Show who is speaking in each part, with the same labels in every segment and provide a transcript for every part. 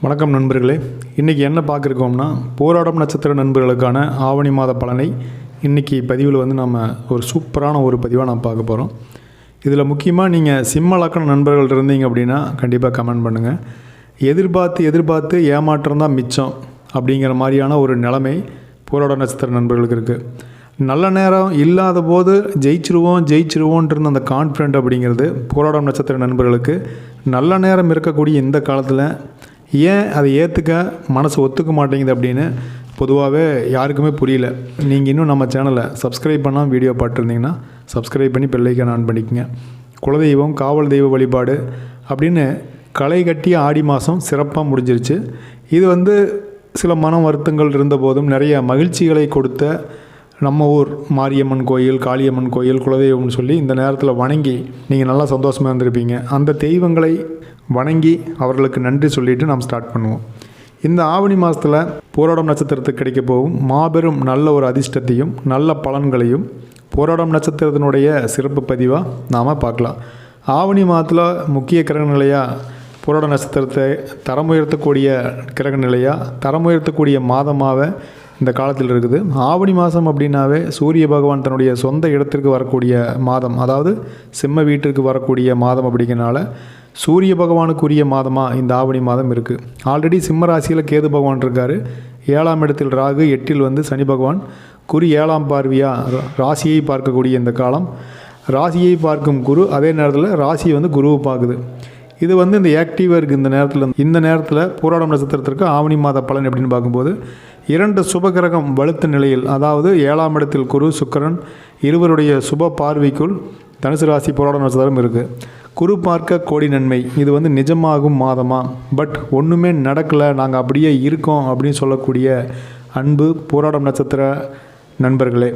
Speaker 1: வணக்கம் நண்பர்களே. இன்றைக்கி என்ன பார்க்குறோம்னா போராடம் நட்சத்திர நண்பர்களுக்கான ஆவணி மாத பலனை இன்றைக்கி பதிவில் வந்து நம்ம ஒரு சூப்பரான ஒரு பதிவாக நான் பார்க்க போகிறோம் இதில் முக்கியமாக நீங்கள் சிம்ம லக்கண நண்பர்கள் இருந்தீங்க அப்படின்னா கண்டிப்பாக கமெண்ட் பண்ணுங்கள் எதிர்பார்த்து எதிர்பார்த்து ஏமாற்றம் தான் மிச்சம் அப்படிங்கிற மாதிரியான ஒரு நிலைமை போராட நட்சத்திர நண்பர்களுக்கு இருக்குது நல்ல நேரம் இல்லாத போது ஜெயிச்சிருவோம் ஜெயிச்சிருவோன்றிருந்த அந்த கான்ஃபிடென்ட் அப்படிங்கிறது போராடம் நட்சத்திர நண்பர்களுக்கு நல்ல நேரம் இருக்கக்கூடிய இந்த காலத்தில் ஏன் அதை ஏற்றுக்க மனசு ஒத்துக்க மாட்டேங்குது அப்படின்னு பொதுவாகவே யாருக்குமே புரியல. நீங்கள் இன்னும் நம்ம சேனலை சப்ஸ்கிரைப் பண்ணால் வீடியோ பார்த்துருந்தீங்கன்னா சப்ஸ்கிரைப் பண்ணி பிள்ளைக்கான ஆன் பண்ணிக்கங்க. குலதெய்வம் காவல் தெய்வ வழிபாடு அப்படின்னு களை கட்டிய ஆடி மாதம் சிறப்பாக முடிஞ்சிருச்சு. இது வந்து சில மன வருத்தங்கள் இருந்தபோதும் நிறைய மகிழ்ச்சிகளை கொடுத்த நம்ம ஊர் மாரியம்மன் கோயில் காளியம்மன் கோயில் குலதெய்வம்னு சொல்லி இந்த நேரத்தில் வணங்கி நீங்கள் நல்லா சந்தோஷமாக இருந்திருப்பீங்க. அந்த தெய்வங்களை வணங்கி அவர்களுக்கு நன்றி சொல்லிட்டு நாம் ஸ்டார்ட் பண்ணுவோம். இந்த ஆவணி மாதத்தில் போராடம் நட்சத்திரத்துக்கு கிடைக்க போகும். மாபெரும் நல்ல ஒரு அதிர்ஷ்டத்தையும் நல்ல பலன்களையும் போராடம் நட்சத்திரத்தினுடைய சிறப்பு பதிவாக நாம் பார்க்கலாம். ஆவணி மாதத்தில் முக்கிய கிரக நிலையாக போராட நட்சத்திரத்தை தரம் உயர்த்தக்கூடிய கிரக நிலையாக தரம் உயர்த்தக்கூடிய மாதமாக இந்த காலத்தில் இருக்குது. ஆவணி மாதம் அப்படின்னாவே சூரிய பகவான் தன்னுடைய சொந்த இடத்திற்கு வரக்கூடிய மாதம். அதாவது சிம்ம வீட்டிற்கு வரக்கூடிய மாதம் அப்படிங்கிறனால சூரிய பகவானுக்குரிய மாதமாக இந்த ஆவணி மாதம் இருக்குது ஆல்ரெடி சிம்ம ராசியில் கேது பகவான் இருக்கார். ஏழாம் இடத்தில் ராகு எட்டில் வந்து சனி பகவான். குறி ஏழாம் பார்வையாக ராசியை பார்க்கக்கூடிய இந்த காலம். ராசியை பார்க்கும் குரு அதே நேரத்தில் ராசியை வந்து குருவை பார்க்குது. இது வந்து இந்த ஆக்டிவாக இருக்குது இந்த நேரத்தில். இந்த நேரத்தில் போராடம் நட்சத்திரத்திற்கு ஆவணி மாத பலன் எப்படின்னு பார்க்கும்போது இரண்டு சுபகிரகம் வலுத்த நிலையில் அதாவது ஏழாம் இடத்தில் குரு சுக்கரன் இருவருடைய சுப பார்வைக்குள் தனுசு ராசி போராட நட்சத்திரம் இருக்குது குரு பார்க்க கோடி நன்மை. இது வந்து நிஜமாகும் மாதமா? பட் ஒன்றுமே நடக்கலை நாங்கள் அப்படியே இருக்கோம் அப்படின்னு சொல்லக்கூடிய அன்பு போராடம் நட்சத்திர நண்பர்களே.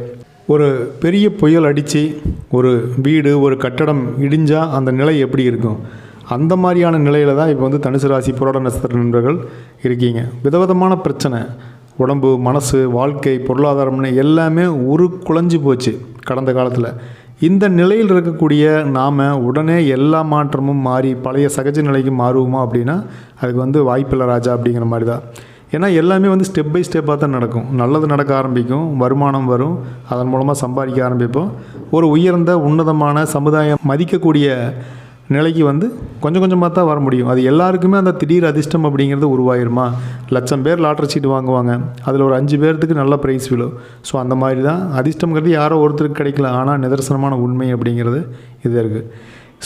Speaker 1: ஒரு பெரிய புயல் அடித்து ஒரு வீடு ஒரு கட்டடம் இடிஞ்சால் அந்த நிலை எப்படி இருக்கும்? அந்த மாதிரியான நிலையில தான் இப்போ வந்து தனுசு ராசி புரோட நட்சத்திர நண்பர்கள் இருக்கீங்க. விதவிதமான பிரச்சனை. உடம்பு மனசு வாழ்க்கை பொருளாதாரம்னு எல்லாமே ஒரு குழஞ்சி போச்சு கடந்த காலத்தில். இந்த நிலையில் இருக்கக்கூடிய நாம் உடனே எல்லா மாற்றமும் மாறி பழைய சகஜ நிலைக்கு மாறுவோமா அப்படின்னா அதுக்கு வந்து வாய்ப்பில்லை ராஜா அப்படிங்கிற மாதிரி தான் ஏன்னா எல்லாமே வந்து ஸ்டெப் பை ஸ்டெப்பாக தான் நடக்கும். நல்லது நடக்க ஆரம்பிக்கும் வருமானம் வரும் அதன் மூலமாக சம்பாதிக்க ஆரம்பிப்போம். ஒரு உயர்ந்த உன்னதமான சமுதாயம் மதிக்கக்கூடிய நிலைக்கு வந்து கொஞ்சம் கொஞ்சமாக தான் வர முடியும். அது எல்லாருக்குமே அந்த திடீர் அதிர்ஷ்டம் அப்படிங்கிறது உருவாயிருமா? லட்சம் பேர் லாட்டரி சீட்டு வாங்குவாங்க. அதில் ஒரு அஞ்சு பேர்த்துக்கு நல்ல ப்ரைஸ் விழும் ஸோ அந்த மாதிரி தான். அதிர்ஷ்டங்கிறது யாரோ ஒருத்தருக்கு கிடைக்கல. ஆனால் நிதர்சனமான உண்மை அப்படிங்கிறது இது இருக்குது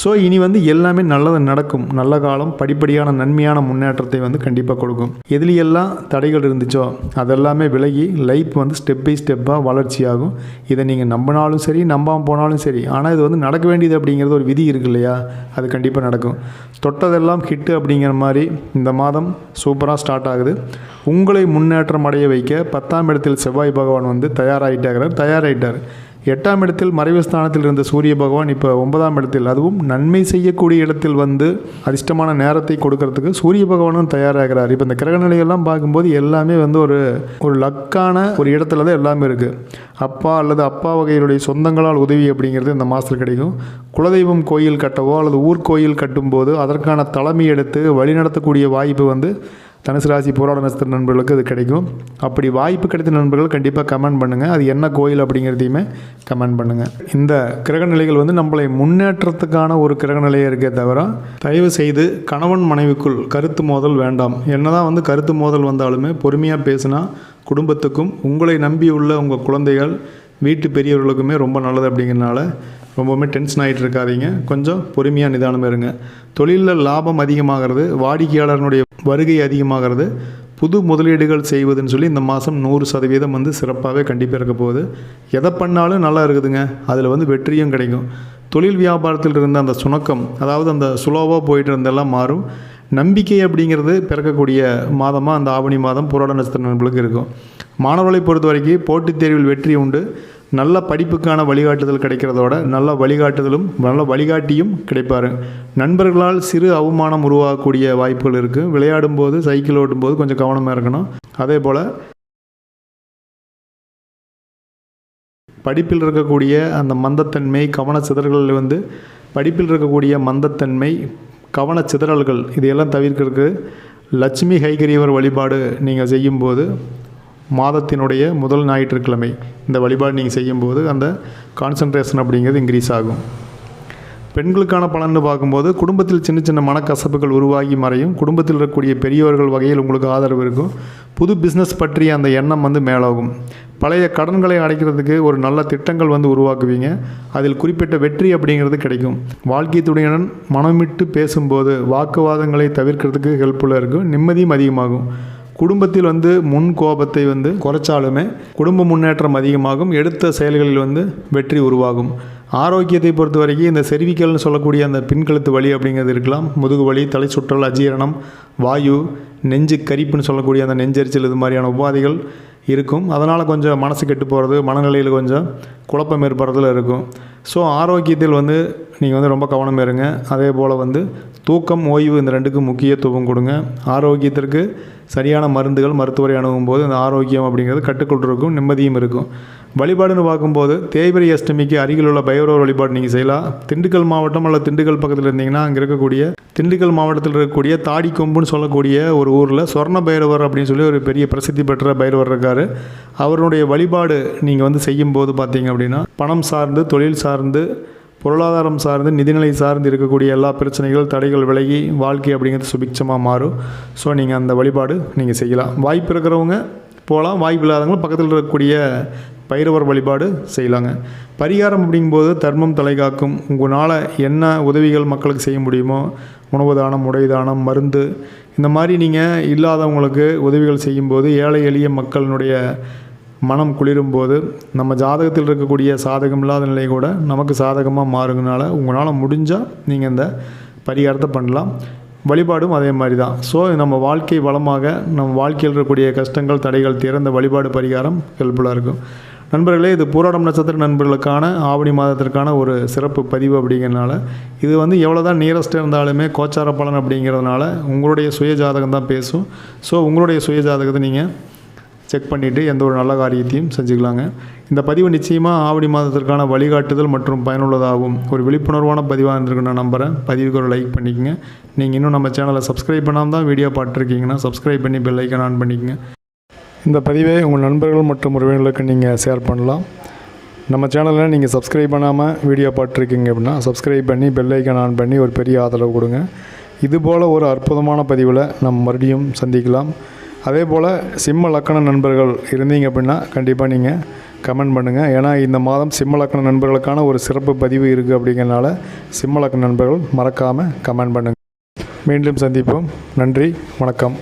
Speaker 1: ஸோ இனி வந்து எல்லாமே நல்லது நடக்கும். நல்ல காலம் படிப்படியான நன்மையான முன்னேற்றத்தை வந்து கண்டிப்பாக கொடுக்கும். எதுலையெல்லாம் தடைகள் இருந்துச்சோ அதெல்லாமே விலகி லைஃப் வந்து ஸ்டெப் பை ஸ்டெப்பாக வளர்ச்சியாகும். இதை நீங்கள் நம்பினாலும் சரி நம்பாமல் போனாலும் சரி ஆனால் இது வந்து நடக்க வேண்டியது அப்படிங்கிறது ஒரு விதி இருக்கு இல்லையா? அது கண்டிப்பாக நடக்கும். தொட்டதெல்லாம் ஹிட்டு அப்படிங்கிற மாதிரி இந்த மாதம் சூப்பராக ஸ்டார்ட் ஆகுது. உங்களை முன்னேற்றம் அடைய வைக்க பத்தாம் இடத்தில் செவ்வாய் பகவான் வந்து தயாராகிட்டாகிறார் தயாராகிட்டார் எட்டாம் இடத்தில் மறைவு ஸ்தானத்தில் இருந்த சூரிய பகவான் இப்போ ஒன்பதாம் இடத்தில். அதுவும் நன்மை செய்யக்கூடிய இடத்தில் வந்து அதிர்ஷ்டமான நேரத்தை கொடுக்கறதுக்கு சூரிய பகவானும் தயாராகிறார். இப்போ இந்த கிரகநிலையெல்லாம் பார்க்கும்போது எல்லாமே வந்து ஒரு ஒரு லக்கான ஒரு இடத்துல தான் எல்லாமே இருக்குது அப்பா அல்லது அப்பா வகையினுடைய சொந்தங்களால் உதவி அப்படிங்கிறது இந்த மாதத்தில் கிடைக்கும். குலதெய்வம் கோயில் கட்டவோ அல்லது ஊர் கோயில் கட்டும்போது அதற்கான தலைமை எடுத்து வழிநடத்தக்கூடிய வாய்ப்பு வந்து தனுசு ராசி போராட நட்சத்திர நண்பர்களுக்கு அது கிடைக்கும். அப்படி வாய்ப்பு கிடைத்த நண்பர்கள் கண்டிப்பாக கமெண்ட் பண்ணுங்கள் அது என்ன கோயில் அப்படிங்கிறதையுமே கமெண்ட் பண்ணுங்கள் இந்த கிரக நிலைகள் வந்து நம்மளை முன்னேற்றத்துக்கான ஒரு கிரகநிலையை இருக்கே தவிர தயவு செய்து கணவன் மனைவிக்குள் கருத்து மோதல் வேண்டாம். என்னதான் வந்து கருத்து மோதல் வந்தாலுமே பொறுமையாக பேசினா குடும்பத்துக்கும் உங்களை நம்பியுள்ள உங்கள் குழந்தைகள் வீட்டு பெரியவர்களுக்குமே ரொம்ப நல்லது அப்படிங்கிறனால ரொம்பவுமே டென்ஷன் ஆகிட்டு இருக்காதீங்க கொஞ்சம் பொறுமையாக நிதானமாக இருங்க. தொழிலில் லாபம் அதிகமாகிறது வாடிக்கையாளர்னுடைய வருகை அதிகமாகிறது. புது முதலீடுகள் செய்வதுன்னு சொல்லி இந்த மாதம் நூறு சதவீதம் வந்து சிறப்பாகவே கண்டிப்பாக இருக்க போகுது. எதை பண்ணாலும் நல்லா இருக்குதுங்க. அதில் வந்து வெற்றியும் கிடைக்கும். தொழில் வியாபாரத்தில் இருந்த அந்த சுணக்கம் அதாவது அந்த சுலோவாக போயிட்டு இருந்தெல்லாம் மாறும். நம்பிக்கை அப்படிங்கிறது பிறக்கக்கூடிய மாதமாக அந்த ஆவணி மாதம் புராட நட்சத்திர நண்பர்களுக்கு இருக்கும். மாணவர்களை பொறுத்த வரைக்கும் போட்டித் தேர்வில் வெற்றி உண்டு. நல்ல படிப்புக்கான வழிகாட்டுதல் கிடைக்கிறதோட நல்ல வழிகாட்டுதலும் நல்ல வழிகாட்டியும் கிடைப்பாரு. நண்பர்களால் சிறு அவமானம் உருவாகக்கூடிய வாய்ப்புகள் இருக்குது விளையாடும் போது சைக்கிள் ஓட்டும்போது கொஞ்சம் கவனமாக இருக்கணும். அதே போல் படிப்பில் இருக்கக்கூடிய அந்த மந்தத்தன்மை கவன சிதறல்கள் வந்து படிப்பில் இருக்கக்கூடிய மந்தத்தன்மை கவன சிதறல்கள் இதையெல்லாம் தவிர்க்கிறதுக்கு லட்சுமி ஹைகரியவர் வழிபாடு நீங்கள் செய்யும்போது மாதத்தினுடைய முதல் ஞாயிற்றுக்கிழமை. இந்த வழிபாடு நீங்கள் செய்யும்போது அந்த கான்சன்ட்ரேஷன் அப்படிங்கிறது இன்க்ரீஸ் ஆகும். பெண்களுக்கான பலன்னு பார்க்கும்போது குடும்பத்தில் சின்ன சின்ன மனக்கசப்புகள் உருவாகி மறையும். குடும்பத்தில் இருக்கக்கூடிய பெரியவர்கள் வகையில் உங்களுக்கு ஆதரவு இருக்கும். புது பிஸ்னஸ் பற்றிய அந்த எண்ணம் வந்து மேலாகும் பழைய கடன்களை அடைக்கிறதுக்கு ஒரு நல்ல திட்டங்கள் வந்து உருவாக்குவீங்க. அதில் குறிப்பிட்ட வெற்றி அப்படிங்கிறது கிடைக்கும். வாழ்க்கை துணையுடன் மனமிட்டு பேசும்போது வாக்குவாதங்களை தவிர்க்கிறதுக்கு ஹெல்ப்ஃபுல்லாக இருக்கும். நிம்மதியும் அதிகமாகும். குடும்பத்தில் வந்து முன் கோபத்தை வந்து குறைச்சாலுமே குடும்ப முன்னேற்றம் அதிகமாகும் எடுத்த செயல்களில் வந்து வெற்றி உருவாகும். ஆரோக்கியத்தை பொறுத்த வரைக்கும் இந்த செர்விக்கல்னு சொல்லக்கூடிய அந்த பின்கழுத்து வலி அப்படிங்கிறது இருக்கலாம். முதுகு வலி தலை சுற்றல் அஜீரணம் வாயு நெஞ்சு கரிப்புன்னு சொல்லக்கூடிய அந்த நெஞ்சரிச்சல் இது மாதிரியான உபாதைகள் இருக்கும். அதனால் கொஞ்சம் மனசு கெட்டு போகிறது மனநிலையில் கொஞ்சம் குழப்பம் ஏற்படுறதுல இருக்கும். ஸோ ஆரோக்கியத்தில் வந்து நீங்கள் வந்து ரொம்ப கவனம் இருங்க. அதே போல் வந்து தூக்கம் ஓய்வு இந்த ரெண்டுக்கும் முக்கியத்துவம் கொடுங்க. ஆரோக்கியத்திற்கு சரியான மருந்துகள் மருத்துவரை அணுகும் போது அந்த ஆரோக்கியம் அப்படிங்கிறது கட்டுக்குள் இருக்கும் நிம்மதியும் இருக்கும். வழிபாடுன்னு பார்க்கும்போது தேய்பிரை அஷ்டமிக்கு அருகில் உள்ள பைரவர் வழிபாடு நீங்கள் செய்யலாம். திண்டுக்கல் மாவட்டம் அல்லது திண்டுக்கல் பக்கத்தில் இருந்தீங்கன்னா அங்கே இருக்கக்கூடிய திண்டுக்கல் மாவட்டத்தில் இருக்கக்கூடிய தாடி கொம்புன்னு சொல்லக்கூடிய ஒரு ஊரில் சொர்ண பைரவர் அப்படின்னு சொல்லி ஒரு பெரிய பிரசித்தி பெற்ற பைரவர் இருக்கார். அவருடைய வழிபாடு நீங்கள் வந்து செய்யும்போது பார்த்தீங்க அப்படின்னா பணம் சார்ந்து தொழில் சார்ந்து பொருளாதாரம் சார்ந்து நிதிநிலை சார்ந்து இருக்கக்கூடிய எல்லா பிரச்சனைகள் தடைகள் விலகி வாழ்க்கை அப்படிங்கிறது சுபிக்ஷமாக மாறும். ஸோ நீங்கள் அந்த வழிபாடு நீங்கள் செய்யலாம். வாய்ப்பு இருக்கிறவங்க போகலாம் வாய்ப்பு இல்லாதவங்களும் பக்கத்தில் இருக்கக்கூடிய பைரவர் வழிபாடு செய்யலாங்க. பரிகாரம் அப்படிங்கும்போது தர்மம் தலைகாக்கும் உங்களால் என்ன உதவிகள் மக்களுக்கு செய்ய முடியுமோ உணவு தானம் உடை தானம் மருந்து இந்த மாதிரி நீங்கள் இல்லாதவங்களுக்கு உதவிகள் செய்யும்போது ஏழை எளிய மக்களினுடைய மனம் குளிரும்போது நம்ம ஜாதகத்தில் இருக்கக்கூடிய சாதகம் இல்லாத நிலை கூட நமக்கு சாதகமாக மாறுங்கனால உங்களால் முடிஞ்சால் நீங்கள் இந்த பரிகாரத்தை பண்ணலாம். வழிபாடும் அதே மாதிரி தான். ஸோ நம்ம வாழ்க்கை வளமாக நம்ம வாழ்க்கையில் இருக்கக்கூடிய கஷ்டங்கள் தடைகள் திறந்த வழிபாடு பரிகாரம் ஹெல்ப்ஃபுல்லாக இருக்கும். நண்பர்களே இது பூராடம் நட்சத்திர நண்பர்களுக்கான ஆவணி மாதத்திற்கான ஒரு சிறப்பு பதிவு அப்படிங்கிறனால இது வந்து எவ்வளோ தான் நியரஸ்ட் இருந்தாலுமே கோச்சார பலன் அப்படிங்கிறதுனால உங்களுடைய சுய ஜாதகம் தான் பேசும். ஸோ உங்களுடைய சுய ஜாதகத்தை நீங்கள் செக் பண்ணிவிட்டு எந்த ஒரு நல்ல காரியத்தையும் செஞ்சுக்கலாங்க. இந்த பதிவு நிச்சயமாக ஆவணி மாதத்திற்கான வழிகாட்டுதல் மற்றும் பயனுள்ளதாகும். ஒரு விழிப்புணர்வான பதிவாக இருந்திருக்கு நான் நம்புகிறேன் பதிவுக்கு ஒரு லைக் பண்ணிக்கோங்க. நீங்கள் இன்னும் நம்ம சேனலை சப்ஸ்கிரைப் பண்ணாமல் தான் வீடியோ பார்த்துருக்கீங்கன்னா சப்ஸ்கிரைப் பண்ணி பெல் ஐக்கன் ஆன் பண்ணிக்கோங்க. இந்த பதிவை உங்கள் நண்பர்கள் மற்றும் உறவினர்களுக்கு நீங்கள் ஷேர் பண்ணலாம். நம்ம சேனலில் நீங்கள் சப்ஸ்கிரைப் பண்ணாமல் வீடியோ பார்த்துருக்கீங்க அப்படின்னா சப்ஸ்கிரைப் பண்ணி பெல்லைக்கன் ஆன் பண்ணி ஒரு பெரிய ஆதரவு கொடுங்க. இதுபோல் ஒரு அற்புதமான பதிவில் நம்ம மறுபடியும் சந்திக்கலாம். அதே போல் சிம்ம லக்கண நண்பர்கள் இருந்தீங்க அப்படின்னா கண்டிப்பாக நீங்கள் கமெண்ட் பண்ணுங்கள் ஏன்னா இந்த மாதம் சிம்ம லக்கண நண்பர்களுக்கான ஒரு சிறப்பு பதிவு இருக்குது அப்படிங்கிறனால சிம்ம லக்கண நண்பர்கள் மறக்காமல் கமெண்ட் பண்ணுங்கள் மீண்டும் சந்திப்போம். நன்றி வணக்கம்.